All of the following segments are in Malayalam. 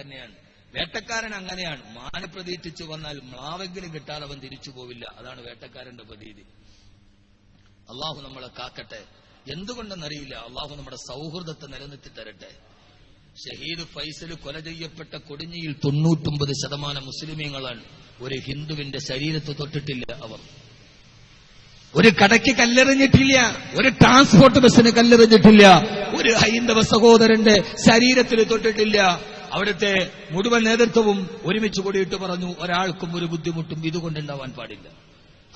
തന്നെയാണ്. വേട്ടക്കാരൻ അങ്ങനെയാണ്. മാന പ്രതീക്ഷിച്ചു വന്നാൽ മ്ലാവെങ്കിലും കിട്ടാതെ അവൻ തിരിച്ചു പോവില്ല. അതാണ് വേട്ടക്കാരന്റെ പ്രതീതി. അള്ളാഹു നമ്മളെ കാക്കട്ടെ. എന്തുകൊണ്ടെന്നറിയില്ല. അള്ളാഹു നമ്മുടെ സൗഹൃദത്തെ നിലനിർത്തി തരട്ടെ. ഷഹീദ് ഫൈസൽ കൊല ചെയ്യപ്പെട്ട കൊടിഞ്ഞിയിൽ തൊണ്ണൂറ്റൊമ്പത് ശതമാനം മുസ്ലിമീങ്ങളാണ്. ഒരു ഹിന്ദുവിന്റെ ശരീരത്ത് തൊട്ടിട്ടില്ല അവർ. ഒരു കടയ്ക്ക് കല്ലെറിഞ്ഞിട്ടില്ല. ഒരു ട്രാൻസ്പോർട്ട് ബസ്സിന് കല്ലെറിഞ്ഞിട്ടില്ല. ഒരു ഹൈന്ദവ സഹോദരന്റെ ശരീരത്തിൽ തൊട്ടിട്ടില്ല. അവിടുത്തെ മുഴുവൻ നേതൃത്വവും ഒരുമിച്ച് കൂടിയിട്ട് പറഞ്ഞു ഒരാൾക്കും ഒരു ബുദ്ധിമുട്ടും ഇതുകൊണ്ടുണ്ടാവാൻ പാടില്ല.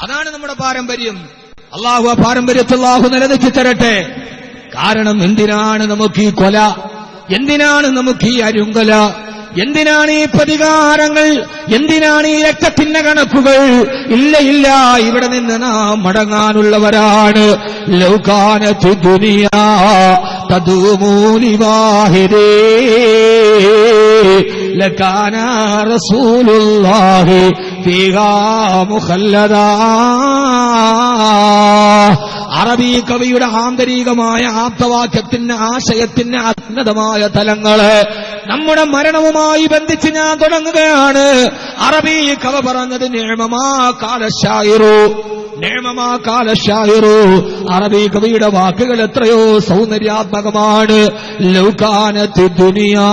അതാണ് നമ്മുടെ പാരമ്പര്യം. അള്ളാഹു ആ പാരമ്പര്യത്തിൽ അള്ളാഹു തരട്ടെ. കാരണം എന്തിനാണ് നമുക്ക് ഈ കൊല? എന്തിനാണ് നമുക്ക് ഈ അരുങ്കല? എന്തിനാണ് ഈ പ്രതികാരങ്ങൾ? എന്തിനാണ് ഈ രക്തത്തിന്റെ കണക്കുകൾ? ഇല്ല ഇല്ല ഇവിടെ നിന്ന് നാം മടങ്ങാനുള്ളവരാണ്. ലൗകാനത്ത് ദുനിയാ തദൂമൂലി വാഹിരേ റസൂലുള്ളാഹി ഫീഹാ മുഖല്ലദാ. അറബി കവിയുടെ ആന്തരികമായ ആപ്തവാക്യത്തിന് ആശയത്തിന് അന്നതമായ തലങ്ങൾ നമ്മുടെ മരണവുമായി ബന്ധിച്ച് ഞാൻ തുടങ്ങുകയാണ്. അറബി കവ പറഞ്ഞത് നിയമമാ കാലശായിറു. അറബി കവിയുടെ വാക്കുകൾ എത്രയോ സൗന്ദര്യാത്മകമാണ്. ദുനിയാ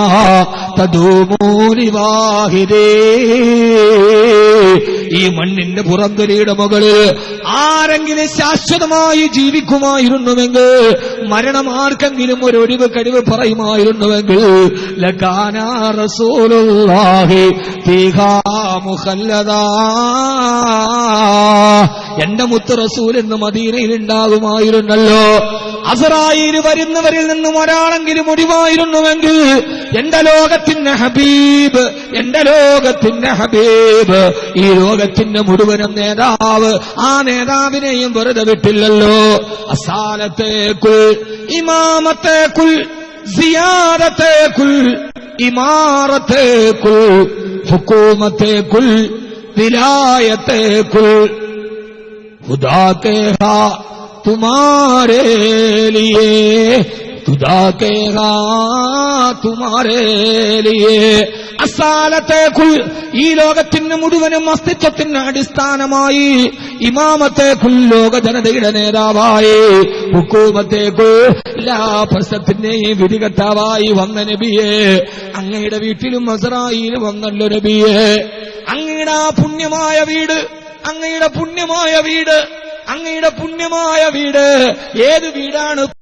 ഈ മണ്ണിന്റെ പുറന്തൊലിയുടെ മുകളിൽ ആരെങ്കിലും ശാശ്വതമായി ജീവിക്കുമായിരുന്നുവെങ്കിൽ മരണം ആർക്കെങ്കിലും ഒരു ഒഴിവ് കഴിവ് പറയുമായിരുന്നുവെങ്കിൽ ലക്കാന റസൂലുള്ളാഹി ഫീഹാ മുഖല്ലദാ. എന്റെ മുത്ത് റസൂൽ എന്ന് മദീനയിൽ ഉണ്ടാകുമായിരുന്നല്ലോ അസറായിൽ വരുന്നവരിൽ നിന്നും ഒരാളെങ്കിലും ഒഴിവായിരുന്നുവെങ്കിൽ എന്റെ ലോകത്തിന്റെ ഹബീബ് എന്റെ ലോകത്തിന്റെ ഹബീബ് ഈ ലോകത്തിന്റെ മുഴുവനും നേതാവ് ആ നേതാവിനെയും വെറുതെ വിട്ടില്ലല്ലോ. അസാലത്തേക്കുൾ ഇമാമത്തേക്കുൾ സിയാദത്തേക്കുൾ ഇമാറത്തേക്കുൾ ഹുക്കൂമത്തേക്കുൾ വിലായത്തേക്കുൾ खुदा के हा तुम्हारे लिए खुदा के हा तुम्हारे लिए അസാലത്തേക്കുൾ ഈ ലോകത്തിന് മുഴുവനും അസ്തിത്വത്തിന് അടിസ്ഥാനമായി ഇമാമത്തേക്കുൾ ലോക ജനതയുടെ നേതാവായി ഹുക്കൂമത്തേക്കുൾ എല്ലാ പ്രശ്നത്തിന്റെയും വിധികർത്താവായി വന്ന നബിയെ അങ്ങയുടെ വീട്ടിലും മസറായിലും വന്നല്ലോ നബിയെ അങ്ങയുടെ ആ പുണ്യമായ വീട് അങ്ങയുടെ പുണ്യമായ വീട് അങ്ങയുടെ പുണ്യമായ വീട്. ഏത് വീടാണ്